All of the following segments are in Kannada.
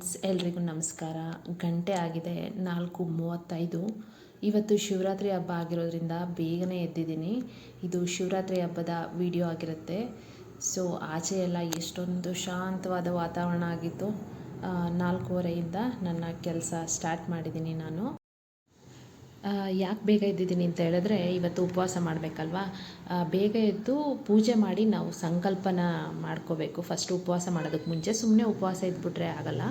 ಫ್ರೆಂಡ್ಸ್, ಎಲ್ರಿಗೂ ನಮಸ್ಕಾರ. ಗಂಟೆ ಆಗಿದೆ, ನಾಲ್ಕು ಮೂವತ್ತೈದು. ಇವತ್ತು ಶಿವರಾತ್ರಿ ಹಬ್ಬ ಆಗಿರೋದ್ರಿಂದ ಬೇಗನೆ ಎದ್ದಿದ್ದೀನಿ. ಇದು ಶಿವರಾತ್ರಿ ಹಬ್ಬದ ವಿಡಿಯೋ ಆಗಿರುತ್ತೆ. ಸೊ, ಆಚೆ ಎಲ್ಲ ಎಷ್ಟೊಂದು ಶಾಂತವಾದ ವಾತಾವರಣ ಆಗಿತ್ತು. ನಾಲ್ಕೂವರೆಯಿಂದ ನನ್ನ ಕೆಲಸ ಸ್ಟಾರ್ಟ್ ಮಾಡಿದ್ದೀನಿ ನಾನು. ಯಾಕೆ ಬೇಗ ಎದ್ದಿದ್ದೀನಿ ಅಂತ ಹೇಳಿದ್ರೆ ಇವತ್ತು ಉಪವಾಸ ಮಾಡಬೇಕಲ್ವಾ? ಬೇಗ ಎದ್ದು ಪೂಜೆ ಮಾಡಿ ನಾವು ಸಂಕಲ್ಪನ ಮಾಡ್ಕೋಬೇಕು. ಫಸ್ಟ್ ಉಪವಾಸ ಮಾಡೋದಕ್ಕೆ ಮುಂಚೆ ಸುಮ್ಮನೆ ಉಪವಾಸ ಇದ್ಬಿಟ್ರೆ ಆಗಲ್ಲ.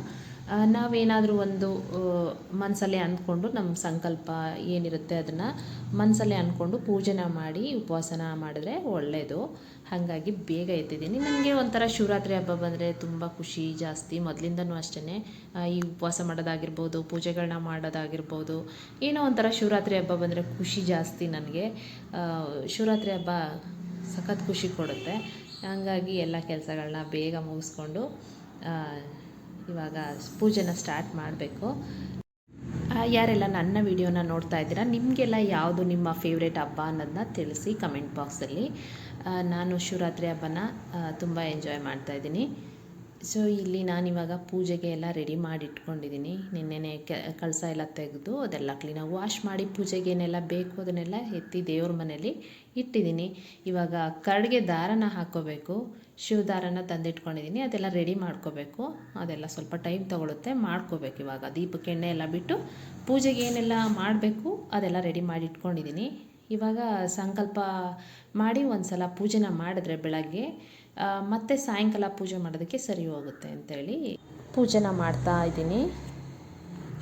ನಾವೇನಾದರೂ ಒಂದು ಮನಸಲ್ಲೇ ಅಂದ್ಕೊಂಡು ನಮ್ಮ ಸಂಕಲ್ಪ ಏನಿರುತ್ತೆ ಅದನ್ನು ಮನಸ್ಸಲ್ಲೇ ಅಂದ್ಕೊಂಡು ಪೂಜೆನ ಮಾಡಿ, ಉಪವಾಸನ ಮಾಡಿದ್ರೆ ಒಳ್ಳೆಯದು ಹಾಗಾಗಿ ಬೇಗ ಎತ್ತಿದ್ದೀನಿ ನನಗೆ ಒಂಥರ ಶಿವರಾತ್ರಿ ಹಬ್ಬ ಬಂದರೆ ತುಂಬ ಖುಷಿ ಜಾಸ್ತಿ. ಮೊದಲಿಂದನೂ ಅಷ್ಟೇ ಈ ಉಪವಾಸ ಮಾಡೋದಾಗಿರ್ಬೋದು ಪೂಜೆಗಳನ್ನ ಮಾಡೋದಾಗಿರ್ಬೋದು, ಏನೋ ಒಂಥರ ಶಿವರಾತ್ರಿ ಹಬ್ಬ ಬಂದರೆ ಖುಷಿ ಜಾಸ್ತಿ ನನಗೆ. ಶಿವರಾತ್ರಿ ಹಬ್ಬ ಸಖತ್ ಖುಷಿ ಕೊಡುತ್ತೆ. ಹಾಗಾಗಿ ಎಲ್ಲ ಕೆಲಸಗಳನ್ನ ಬೇಗ ಮುಗಿಸ್ಕೊಂಡು ಇವಾಗ ಪೂಜೆನ ಸ್ಟಾರ್ಟ್ ಮಾಡಬೇಕು. ಯಾರೆಲ್ಲ ನನ್ನ ವಿಡಿಯೋನ ನೋಡ್ತಾ ಇದ್ದೀರಾ, ನಿಮಗೆಲ್ಲ ಯಾವುದು ನಿಮ್ಮ ಫೇವ್ರೇಟ್ ಹಬ್ಬ ಅನ್ನೋದನ್ನ ತಿಳಿಸಿ ಕಮೆಂಟ್ ಬಾಕ್ಸಲ್ಲಿ ನಾನು ಶಿವರಾತ್ರಿ ಹಬ್ಬನ ತುಂಬ ಎಂಜಾಯ್ ಮಾಡ್ತಾ ಇದ್ದೀನಿ. ಸೊ ಇಲ್ಲಿ ನಾನಿವಾಗ ಪೂಜೆಗೆ ಎಲ್ಲ ರೆಡಿ ಮಾಡಿ ಇಟ್ಕೊಂಡಿದ್ದೀನಿ ನಿನ್ನೆನೆ ಕಳಸ ಎಲ್ಲ ತೆಗೆದು ಅದೆಲ್ಲ ಕ್ಲೀನಾಗಿ ವಾಶ್ ಮಾಡಿ ಪೂಜೆಗೆ ಏನೆಲ್ಲ ಬೇಕು ಅದನ್ನೆಲ್ಲ ಎತ್ತಿ ದೇವ್ರ ಮನೇಲಿ ಇಟ್ಟಿದ್ದೀನಿ ಇವಾಗ ಕರಡಿಗೆ ದಾರನ ಹಾಕ್ಕೋಬೇಕು ಶಿವ ದಾರನ ತಂದಿಟ್ಕೊಂಡಿದ್ದೀನಿ ಅದೆಲ್ಲ ರೆಡಿ ಮಾಡ್ಕೋಬೇಕು. ಅದೆಲ್ಲ ಸ್ವಲ್ಪ ಟೈಮ್ ತೊಗೊಳುತ್ತೆ, ಮಾಡ್ಕೋಬೇಕು ಇವಾಗ. ದೀಪಕ್ಕೆ ಎಣ್ಣೆ ಎಲ್ಲ ಬಿಟ್ಟು ಪೂಜೆಗೆ ಏನೆಲ್ಲ ಮಾಡಬೇಕು ಅದೆಲ್ಲ ರೆಡಿ ಮಾಡಿ ಇಟ್ಕೊಂಡಿದ್ದೀನಿ ಇವಾಗ ಸಂಕಲ್ಪ ಮಾಡಿ ಒಂದು ಸಲ ಪೂಜೆನ ಮಾಡಿದ್ರೆ ಬೆಳಗ್ಗೆ ಮತ್ತೆ ಸಾಯಂಕಾಲ ಪೂಜೆ ಮಾಡೋದಕ್ಕೆ ಸರಿ ಹೋಗುತ್ತೆ ಅಂತೇಳಿ ಪೂಜೆನ ಮಾಡ್ತಾ ಇದ್ದೀನಿ.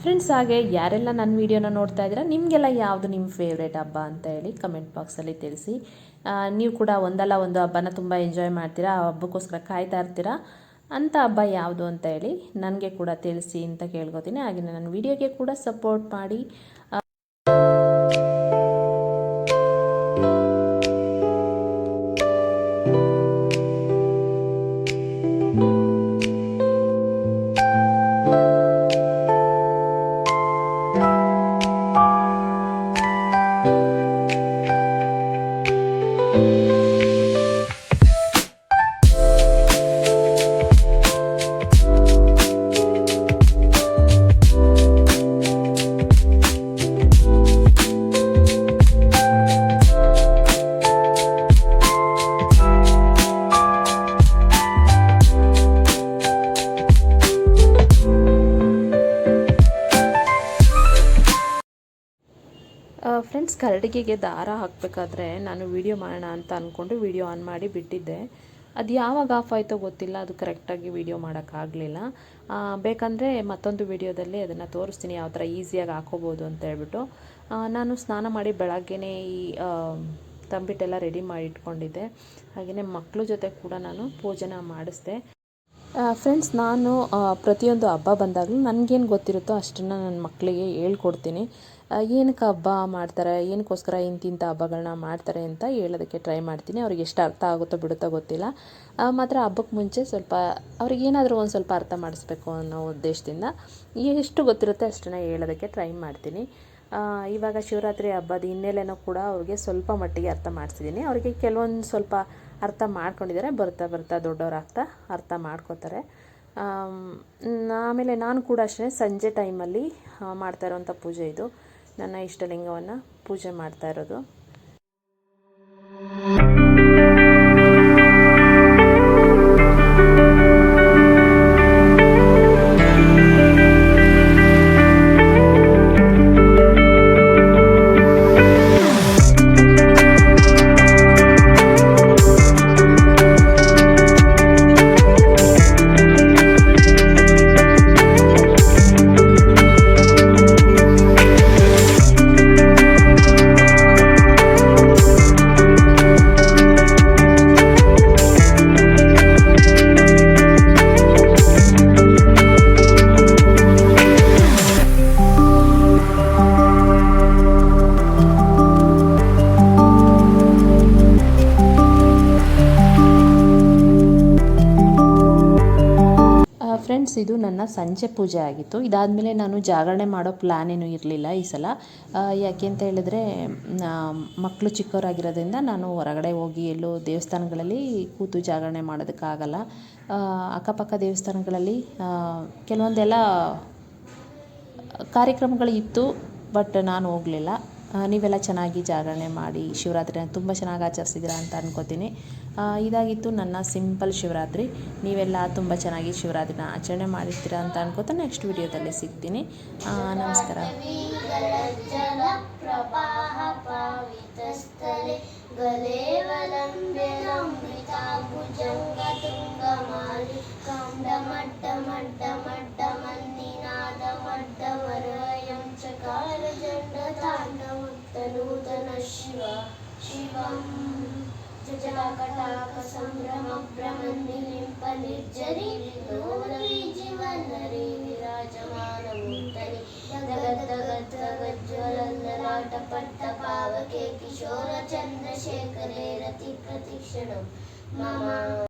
ಫ್ರೆಂಡ್ಸ್ ಹಾಗೆ ಯಾರೆಲ್ಲ ನನ್ನ ವೀಡಿಯೋನ ನೋಡ್ತಾ ಇದ್ದೀರಾ, ನಿಮಗೆಲ್ಲ ಯಾವುದು ನಿಮ್ಮ ಫೇವ್ರೇಟ್ ಹಬ್ಬ ಅಂತ ಹೇಳಿ ಕಮೆಂಟ್ ಬಾಕ್ಸಲ್ಲಿ ತಿಳಿಸಿ. ನೀವು ಕೂಡ ಒಂದಲ್ಲ ಒಂದು ಹಬ್ಬನ ತುಂಬ ಎಂಜಾಯ್ ಮಾಡ್ತೀರಾ, ಆ ಹಬ್ಬಕ್ಕೋಸ್ಕರ ಕಾಯ್ತಾ ಇರ್ತೀರಾ ಅಂಥ ಹಬ್ಬ ಯಾವುದು ಅಂತ ಹೇಳಿ ನನಗೆ ಕೂಡ ತಿಳಿಸಿ ಅಂತ ಕೇಳ್ಕೊತೀನಿ. ಹಾಗೆ ನನ್ನ ವೀಡಿಯೋಗೆ ಕೂಡ ಸಪೋರ್ಟ್ ಮಾಡಿ. Música ಫ್ರೆಂಡ್ಸ್ ಕರಡಿಗೆಗೆ ದಾರ ಹಾಕಬೇಕಾದ್ರೆ ನಾನು ವಿಡಿಯೋ ಮಾಡೋಣ ಅಂತ ಅಂದ್ಕೊಂಡು ವಿಡಿಯೋ ಆನ್ ಮಾಡಿ ಬಿಟ್ಟಿದ್ದೆ. ಅದು ಯಾವಾಗ ಆಫ್ ಆಯಿತೋ ಗೊತ್ತಿಲ್ಲ, ಅದು ಕರೆಕ್ಟಾಗಿ ವಿಡಿಯೋ ಮಾಡೋಕ್ಕಾಗಲಿಲ್ಲ ಬೇಕಂದರೆ ಮತ್ತೊಂದು ವಿಡಿಯೋದಲ್ಲಿ ಅದನ್ನು ತೋರಿಸ್ತೀನಿ, ಯಾವ ಥರ ಈಸಿಯಾಗಿ ಹಾಕೋಬೋದು ಅಂತ ಹೇಳ್ಬಿಟ್ಟು. ನಾನು ಸ್ನಾನ ಮಾಡಿ ಬೆಳಗ್ಗೆನೇ ಈ ತಂಬಿಟ್ಟೆಲ್ಲ ರೆಡಿ ಮಾಡಿ ಇಟ್ಕೊಂಡಿದ್ದೆ. ಹಾಗೆಯೇ ಮಕ್ಕಳ ಜೊತೆ ಕೂಡ ನಾನು ಪೂಜೆನ ಮಾಡಿಸ್ದೆ. ಫ್ರೆಂಡ್ಸ್ ನಾನು ಪ್ರತಿಯೊಂದು ಹಬ್ಬ ಬಂದಾಗಲೂ ನನಗೇನು ಗೊತ್ತಿರುತ್ತೋ ಅಷ್ಟನ್ನು ನನ್ನ ಮಕ್ಕಳಿಗೆ ಹೇಳ್ಕೊಡ್ತೀನಿ. ಏನಕ್ಕೆ ಹಬ್ಬ ಮಾಡ್ತಾರೆ, ಏನಕ್ಕೋಸ್ಕರ ಇಂತಿಂಥ ಹಬ್ಬಗಳನ್ನ ಮಾಡ್ತಾರೆ ಅಂತ ಹೇಳೋದಕ್ಕೆ ಟ್ರೈ ಮಾಡ್ತೀನಿ. ಅವ್ರಿಗೆ ಎಷ್ಟು ಅರ್ಥ ಆಗುತ್ತೋ ಬಿಡುತ್ತೋ ಗೊತ್ತಿಲ್ಲ. ಮಾತ್ರ ಹಬ್ಬಕ್ಕೆ ಮುಂಚೆ ಸ್ವಲ್ಪ ಅವ್ರಿಗೆ ಏನಾದರೂ ಒಂದು ಸ್ವಲ್ಪ ಅರ್ಥ ಮಾಡಿಸ್ಬೇಕು ಅನ್ನೋ ಉದ್ದೇಶದಿಂದ ಎಷ್ಟು ಗೊತ್ತಿರುತ್ತೆ ಅಷ್ಟನ್ನು ಹೇಳೋದಕ್ಕೆ ಟ್ರೈ ಮಾಡ್ತೀನಿ. ಇವಾಗ ಶಿವರಾತ್ರಿ ಹಬ್ಬದ ಹಿನ್ನೆಲೆನೂ ಕೂಡ ಅವ್ರಿಗೆ ಸ್ವಲ್ಪ ಮಟ್ಟಿಗೆ ಅರ್ಥ ಮಾಡಿಸಿದ್ದೀನಿ. ಅವರಿಗೆ ಕೆಲವೊಂದು ಸ್ವಲ್ಪ ಅರ್ಥ ಮಾಡ್ಕೊಂಡಿದ್ದಾರೆ ಬರ್ತಾ ಬರ್ತಾ ದೊಡ್ಡವರಾಗ್ತಾ ಅರ್ಥ ಮಾಡ್ಕೋತಾರೆ. ಆಮ್, ಆಮೇಲೆ ನಾನು ಕೂಡ ಅಷ್ಟೇ ಸಂಜೆ ಟೈಮಲ್ಲಿ ಮಾಡ್ತಾ ಇರುವಂಥ ಪೂಜೆ ಇದು. ನನ್ನ ಇಷ್ಟಲಿಂಗವನ್ನು ಪೂಜೆ ಮಾಡ್ತಾ ಇರೋದು. ಇದು ನನ್ನ ಸಂಜೆ ಪೂಜೆ ಆಗಿತ್ತು. ಇದಾದಮೇಲೆ ನಾನು ಜಾಗರಣೆ ಮಾಡೋ ಪ್ಲ್ಯಾನ್ ಏನೂ ಇರಲಿಲ್ಲ ಈ ಸಲ. ಯಾಕೆ ಅಂತ ಹೇಳಿದ್ರೆ ಮಕ್ಕಳು ಚಿಕ್ಕವರಾಗಿರೋದ್ರಿಂದ ನಾನು ಹೊರಗಡೆ ಹೋಗಿ ಎಲ್ಲೋ ದೇವಸ್ಥಾನಗಳಲ್ಲಿ ಕೂತು ಜಾಗರಣೆ ಮಾಡೋದಕ್ಕಾಗಲ್ಲ. ಅಕ್ಕಪಕ್ಕ ದೇವಸ್ಥಾನಗಳಲ್ಲಿ ಕೆಲವೊಂದೆಲ್ಲ ಕಾರ್ಯಕ್ರಮಗಳು ಇತ್ತು, ಬಟ್ ನಾನು ಹೋಗಲಿಲ್ಲ. ನೀವೆಲ್ಲ ಚೆನ್ನಾಗಿ ಜಾಗರಣೆ ಮಾಡಿ ಶಿವರಾತ್ರಿನ ತುಂಬ ಚೆನ್ನಾಗಿ ಆಚರಿಸಿದ್ದೀರಾ ಅಂತ ಅಂದ್ಕೋತೀನಿ ಇದಾಗಿತ್ತು ನನ್ನ ಸಿಂಪಲ್ ಶಿವರಾತ್ರಿ. ನೀವೆಲ್ಲ ತುಂಬ ಚೆನ್ನಾಗಿ ಶಿವರಾತ್ರಿನ ಆಚರಣೆ ಮಾಡಿರ್ತೀರಾ ಅಂತ ಅಂದ್ಕೋತಾ ನೆಕ್ಸ್ಟ್ ವಿಡಿಯೋದಲ್ಲಿ ಸಿಗ್ತೀನಿ. ನಮಸ್ಕಾರ. पावितस्थले गलेवलम्ब्यलम्बिताभुजङ्गतुङ्गमालि काण्डमड्डमड्डमड्डमन्निनादमड्डमर्वयं चकार जण्डताण्डवोत्तनूतन शिव शिवम् जटाकटाकसम्भ्रमभ्रमन्निलिम्पनिर्जरी विनोदवीजिवल्लरी विराजमानमूर्तनि जगद्दगद्दगज्ज्वलल्ललाटपट्टपावके किशोरचन्द्रशेखरे रतिप्रतिक्षणं मम